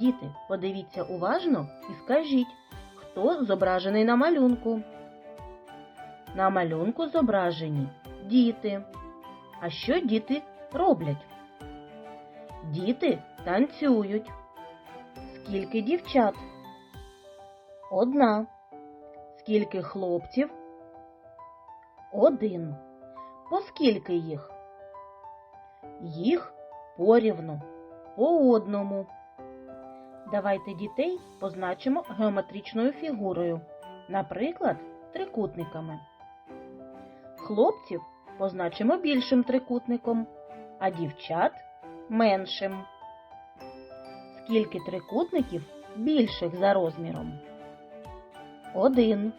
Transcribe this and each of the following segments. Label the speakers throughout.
Speaker 1: Діти, подивіться уважно і скажіть, хто зображений на малюнку. На малюнку зображені діти. А що діти роблять? Діти танцюють. Скільки дівчат? Одна. Скільки хлопців? Один. По скільки їх? Їх порівну, по одному. Давайте дітей позначимо геометричною фігурою, наприклад, трикутниками. Хлопців позначимо більшим трикутником, а дівчат меншим. Скільки трикутників більших за розміром? Один.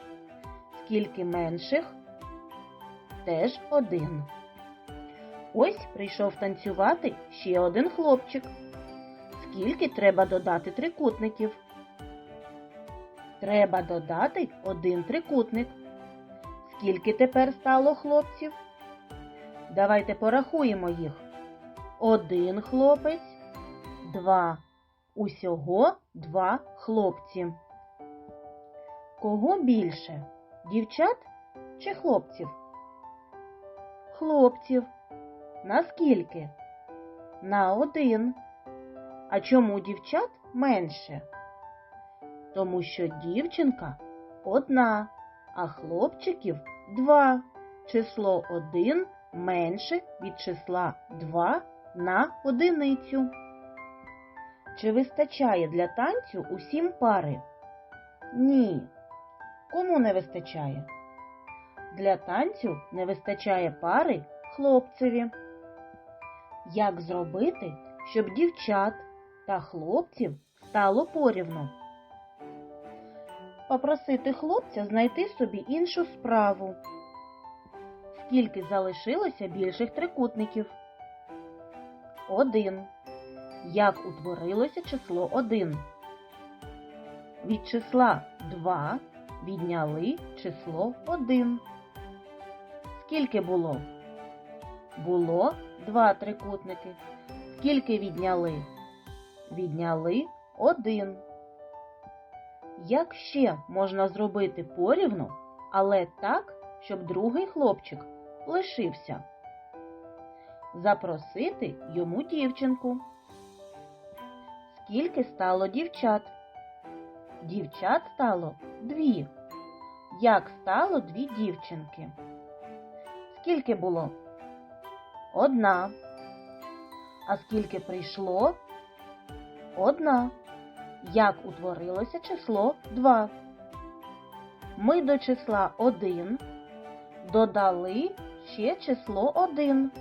Speaker 1: Скільки менших? Теж один. Ось прийшов танцювати ще один хлопчик. Скільки треба додати трикутників? Треба додати один трикутник. Скільки тепер стало хлопців? Давайте порахуємо їх. Один хлопець, два. Усього два хлопці. Кого більше? Дівчат чи хлопців? Хлопців. Наскільки? На один. А чому дівчат менше? Тому що дівчинка одна, а хлопчиків два. Число один менше від числа два на одиницю. Чи вистачає для танцю усім пари? Ні. Кому не вистачає? Для танцю не вистачає пари хлопцеві. Як зробити, щоб дівчат та хлопців стало порівну? Попросити хлопця знайти собі іншу справу. Скільки залишилося більших трикутників? Один. Як утворилося число 1? Від числа 2 відняли число 1. Скільки було? Було два трикутники. Скільки відняли? Відняли 1. Як ще можна зробити порівну, але так, щоб другий хлопчик лишився? Запросити йому дівчинку. Скільки стало дівчат? Дівчат стало дві. Як стало дві дівчинки? Скільки було? Одна. А скільки прийшло? Одна. Як утворилося число 2? Ми до числа 1 додали ще число 1.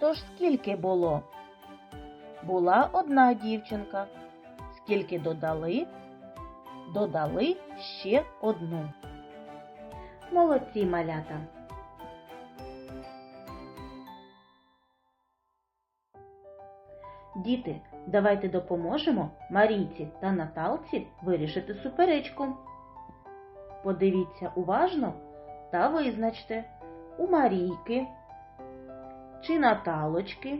Speaker 1: Тож скільки було? Була одна дівчинка. Скільки додали? Додали ще одну. Молодці малята. Діти, давайте допоможемо Марійці та Наталці вирішити суперечку. Подивіться уважно та визначте у Марійки чи Наталочки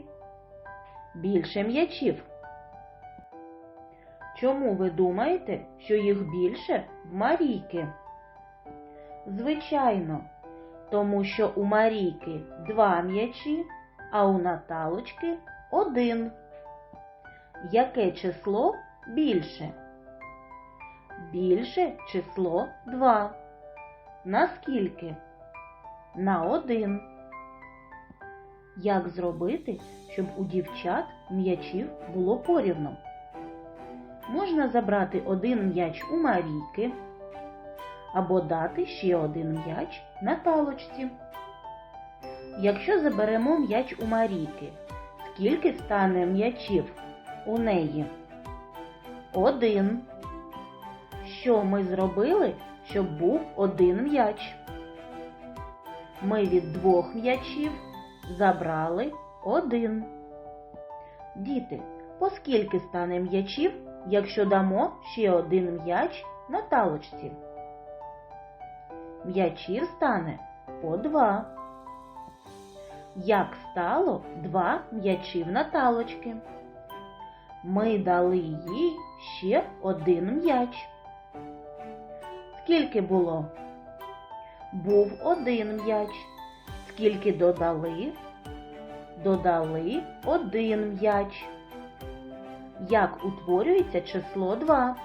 Speaker 1: більше м'ячів. Чому ви думаєте, що їх більше в Марійки? Звичайно, тому що у Марійки два м'ячі, а у Наталочки один. Яке число більше? Більше число 2. Наскільки? На 1. Як зробити, щоб у дівчат м'ячів було порівно? Можна забрати один м'яч у Марійки або дати ще один м'яч Наталочці. Якщо заберемо м'яч у Марійки, скільки стане м'ячів у неї? Один. Що ми зробили, щоб був один м'яч? Ми від двох м'ячів забрали один. Діти, поскільки стане м'ячів, якщо дамо ще один м'яч Наталочці? М'ячів стане по два. Як стало два м'ячів Наталочки? Ми дали їй ще один м'яч. Скільки було? Був один м'яч. Скільки додали? Додали один м'яч. Як утворюється число 2?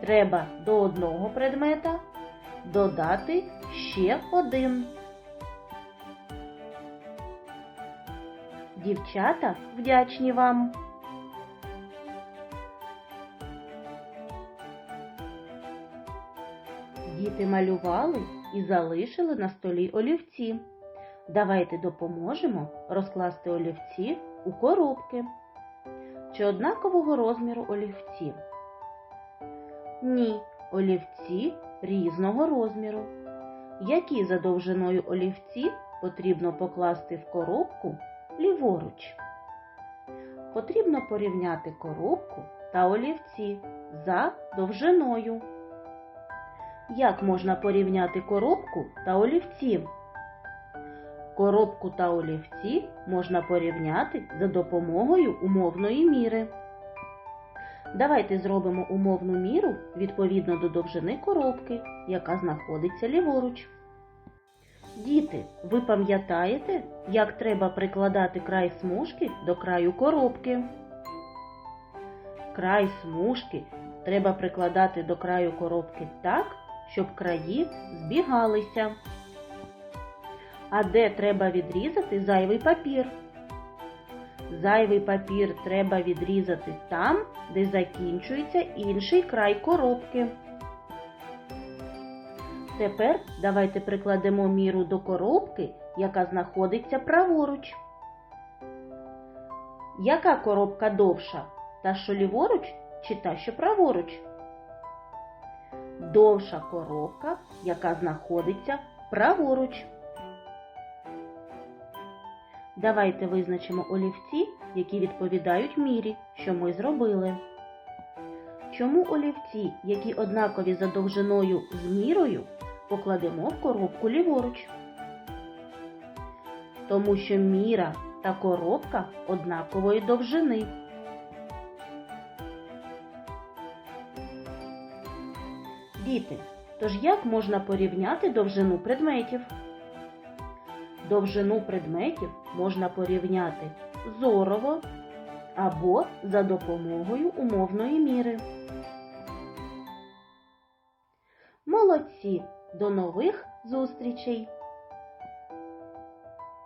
Speaker 1: Треба до одного предмета додати ще один. Дівчата вдячні вам. Діти малювали і залишили на столі олівці. Давайте допоможемо розкласти олівці у коробки. Чи однакового розміру олівці? Ні, олівці різного розміру. Які за довжиною олівці потрібно покласти в коробку ліворуч? Потрібно порівняти коробку та олівці за довжиною. Як можна порівняти коробку та олівці? Коробку та олівці можна порівняти за допомогою умовної міри. Давайте зробимо умовну міру відповідно до довжини коробки, яка знаходиться ліворуч. Діти, ви пам'ятаєте, як треба прикладати край смужки до краю коробки? Край смужки треба прикладати до краю коробки так, щоб краї збігалися. А де треба відрізати зайвий папір? Зайвий папір треба відрізати там, де закінчується інший край коробки. Тепер давайте прикладемо міру до коробки, яка знаходиться праворуч. Яка коробка довша? Та, що ліворуч, чи та, що праворуч? Довша коробка, яка знаходиться праворуч. Давайте визначимо олівці, які відповідають мірі, що ми зробили. Чому олівці, які однакові за довжиною з мірою, покладемо в коробку ліворуч? Тому що міра та коробка однакової довжини. Діти, тож як можна порівняти довжину предметів? Довжину предметів можна порівняти зорово або за допомогою умовної міри. Молодці! До нових зустрічей!